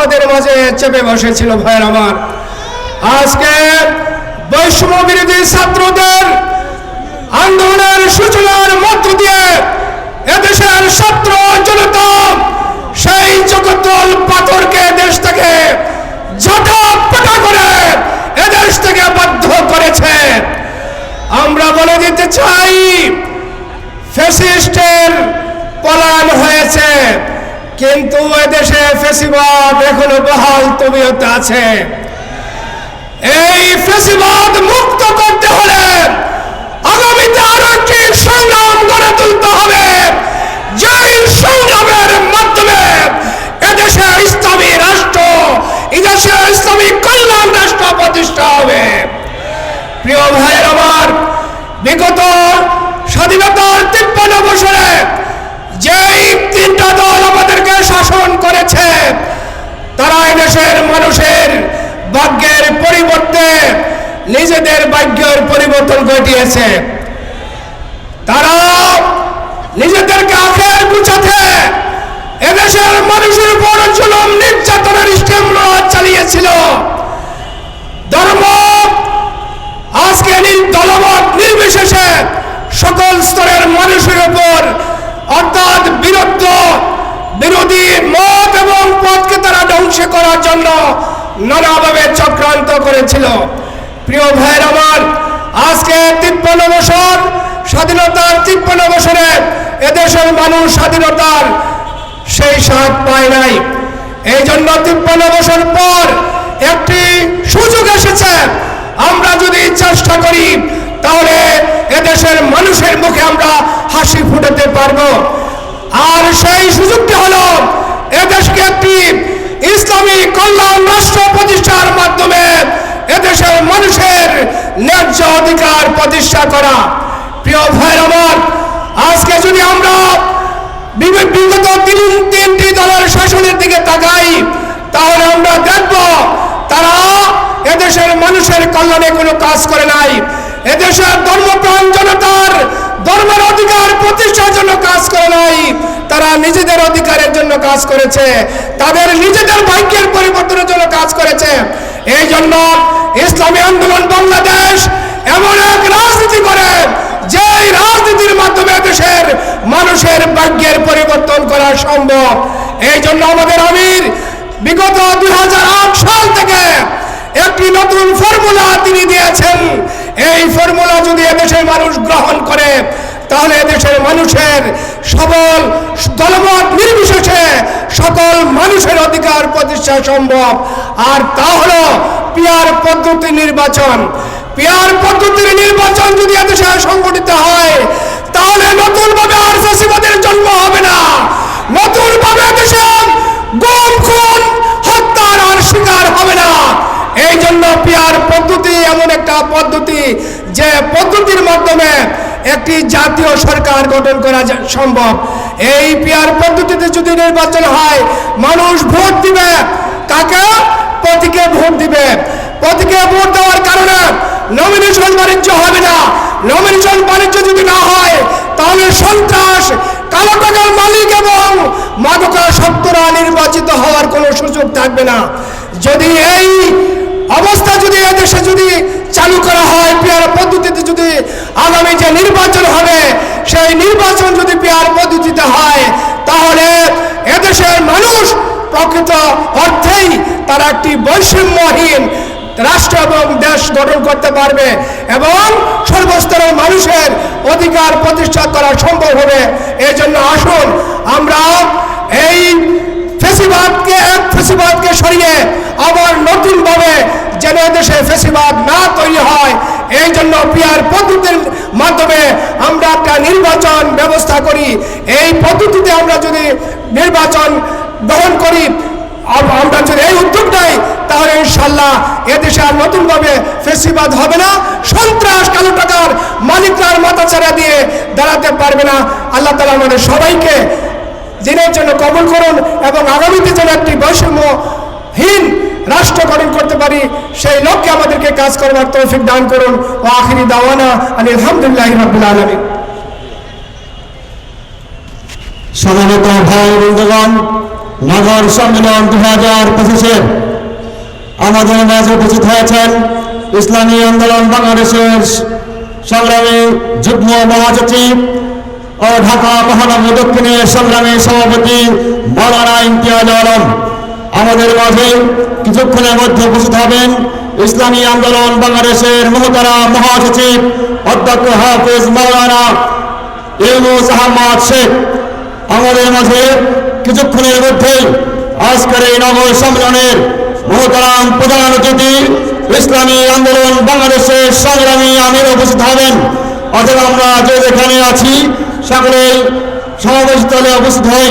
আমাদের মাঝে চেপে বসেছিল ভাইয়ের আমার। আজকে বৈষম্য বিরোধী ছাত্রদের আন্দোলনের সূচনার মধ্য দিয়ে এদেশের ছাত্র জনতা সেই জগতল পাথরকে দেশ থেকে করে এদেশ থেকে বাধ্য করেছে। আমরা বলে দিতে চাই, ফ্যাসিস্টের পলায়ন হয়েছে। কিন্তু এদেশে ফেসিবাদ এখনও বহাল তবিয়তে আছে। এই ফেসিবাদ মুক্ত করতে হলে আগামীতে আরও একটি সংগ্রাম গড়ে তুলতে হবে যেই সংগ্রামের মাধ্যমে এদেশে ইসলামী রাষ্ট্র এদেশে ইসলামী কল্যাণ রাষ্ট্র প্রতিষ্ঠা হবে প্রিয় ভাইয়ের আমার বিগত স্বাধীনতার তিপ্পান্ন বছরে যেই তিনটা দল আমাদেরকে শাসন করেছে তারা দেশের মানুষের ভাগ্যের পরিবর্তে নিজেদের ভাগ্যের পরিবর্তন ঘটিয়েছে। তারা নিজেদেরকে আখের গুছাতে এদেশের মানুষের উপর জুলুম, নির্যাতনের স্টেমরা চালিয়েছিল। ধর্ম আজকে দলমত নির্বিশেষে সকল স্তরের মানুষের উপর অর্থাৎ বিরুদ্ধ বিরোধী মত এবং পথকে তারা ধ্বংস করার জন্য নানাভাবে চক্রান্ত করেছিল। প্রিয় ভাইয়ের আমার, আজকে তিপ্পান্ন বছর স্বাধীনতার তিপ্পান্ন বছরে এদেশের মানুষ স্বাধীনতার সেই স্বাদ পায় নাই। এই জন্য তিপ্পান্ন বছর পর একটি সুযোগ এসেছে। আমরা যদি চেষ্টা করি, তাহলে এদেশের মানুষের মুখে আমরা হাসি ফুটাতে পারব। আর সেই সুযোগটি হলো, এদেশকে একটি ইসলামী কল্যাণ রাষ্ট্র প্রতিষ্ঠার মাধ্যমে এদেশের মানুষের ন্যায্য অধিকার প্রতিষ্ঠা করা। প্রিয় ভাই আমার, আজকে যদি আমরা বিগত তিন তিনটি দলের শাসনের দিকে তাকাই, তাহলে আমরা দেখব তারা এদেশের মানুষের কল্যাণে কোনো কাজ করে নাই। এদেশের ধর্মপ্রাণ জনতার ধর্মের অধিকার প্রতিষ্ঠার জন্য কাজ করে নাই। তারা নিজেদের অধিকারের জন্য কাজ করেছে, তাদের নিজেদের ভাগ্যের পরিবর্তনের জন্য কাজ করেছে। এই জন্য ইসলামী আন্দোলন বাংলাদেশ এমন এক রাজনীতি করে যে রাজনীতির মাধ্যমে দেশের মানুষের ভাগ্যের পরিবর্তন করা সম্ভব। এই জন্য আমাদের আমির, বিগত দুই হাজার আট সাল থেকে একটি নতুন ফর্মুলা তিনি দিয়েছেন। এই ফর্মুলা যদি এদেশের মানুষ গ্রহণ করে, তাহলে এদেশের মানুষের সবল দলমত নির্বিশেষে সকল মানুষের অধিকার প্রতিষ্ঠা সম্ভব। আর তা হলো পিয়ার পদ্ধতি নির্বাচন। পিয়ার পদ্ধতির নির্বাচন যদি এদেশে সংগঠিত হয়, তাহলে নতুন ভাবে আর ফেসিবাদের জন্ম হবে না। নতুন ভাবে দেশে গুম খুন, হত্যার আর শিকার হবে না। এই জন্য পিয়ার পদ্ধতি এমন একটা পদ্ধতি যে পদ্ধতির মাধ্যমে একটি জাতীয় সরকার গঠন করা সম্ভব। এই পিয়ার পদ্ধতিতে যদি নির্বাচন হয়, মানুষ ভোট দিবে। কাকে? প্রতীকে ভোট দিবে। প্রতীকে ভোট দেওয়ার কারণে নমিনেশন বাণিজ্য হবে না। নমিনেশন বাণিজ্য যদি না হয়, তাহলে সন্ত্রাস, কালো টাকার মালিক এবং মাদকাসক্তরা নির্বাচিত হওয়ার কোনো সুযোগ থাকবে না। যদি এই অবস্থা যদি এদেশে যদি চালু করা হয়, পেয়ার পদ্ধতিতে যদি আগামী যে নির্বাচন হবে, সেই নির্বাচন যদি পেয়ার পদ্ধতিতে হয় প্রকৃত অর্থেই তারা একটি বৈষম্যহীন রাষ্ট্র এবং দেশ গঠন করতে পারবে এবং সর্বস্তরের মানুষের অধিকার প্রতিষ্ঠা করা সম্ভব হবে। এই জন্য আসুন আমরা এই ফেসিবাদকে, এক ফেসিবাদকে সরিয়ে আবার নতুনভাবে যেন দেশে ফেসিবাদ না তৈরি হয় এই জন্য পিয়ার পদ্ধতির মাধ্যমে আমরা একটা নির্বাচন ব্যবস্থা করি। এই পদ্ধতিতে আমরা যদি নির্বাচন গ্রহণ করি। আমরা যদি এই উদ্যোগ নেই, তাহলে ইনশাল্লাহ এদেশে আর নতুনভাবে ফেসিবাদ হবে না। সন্ত্রাস, কালো টাকার মালিকরার মাথা ছাড়া দিয়ে দাঁড়াতে পারবে না। আল্লাহ তালা আমাদের সবাইকে দিনের জন্য কবল করুন এবং আগামীতে যেন একটি বৈষম্যহীন রাষ্ট্র গঠন করতে পারি, সেই লক্ষ্যে আমাদেরকে কাজ করবার তৌফিক দান করুন। ও আখিরি দাওয়ানা আলী আলহামদুলিল্লাহ রবিল আলমী সম্মানিত ভাই, বন্ধুগণ নগর সম্মেলন দু হাজার পঁচিশের আমাদের মাঝে উপস্থিত হয়েছেন ইসলামী আন্দোলন বাংলাদেশের সংগ্রামী যুগ্ম মহাসচিব ও ঢাকা মহানগর দক্ষিণের সংগ্রামী সভাপতি মৌলানা ইমতিয়াজ আলম। আমাদের মাঝে কিছুক্ষণের মধ্যে উপস্থিত হবেন ইসলামী আন্দোলন বাংলাদেশের মহতারা মহাসচিব অধ্যক্ষ হাফিজ মৌলানা ইউনুস আহমদ শেখ। আমাদের মাঝে কিছুক্ষণের মধ্যেই আজকের এই নগর সম্মেলনের মহতারাম প্রধান অতিথি, ইসলামী আন্দোলন বাংলাদেশের সংগ্রামী আমির উপস্থিত হবেন। অথবা আমরা যে যেখানে আছি, সকলেই সমাবেশ স্থলে উপস্থিত হই।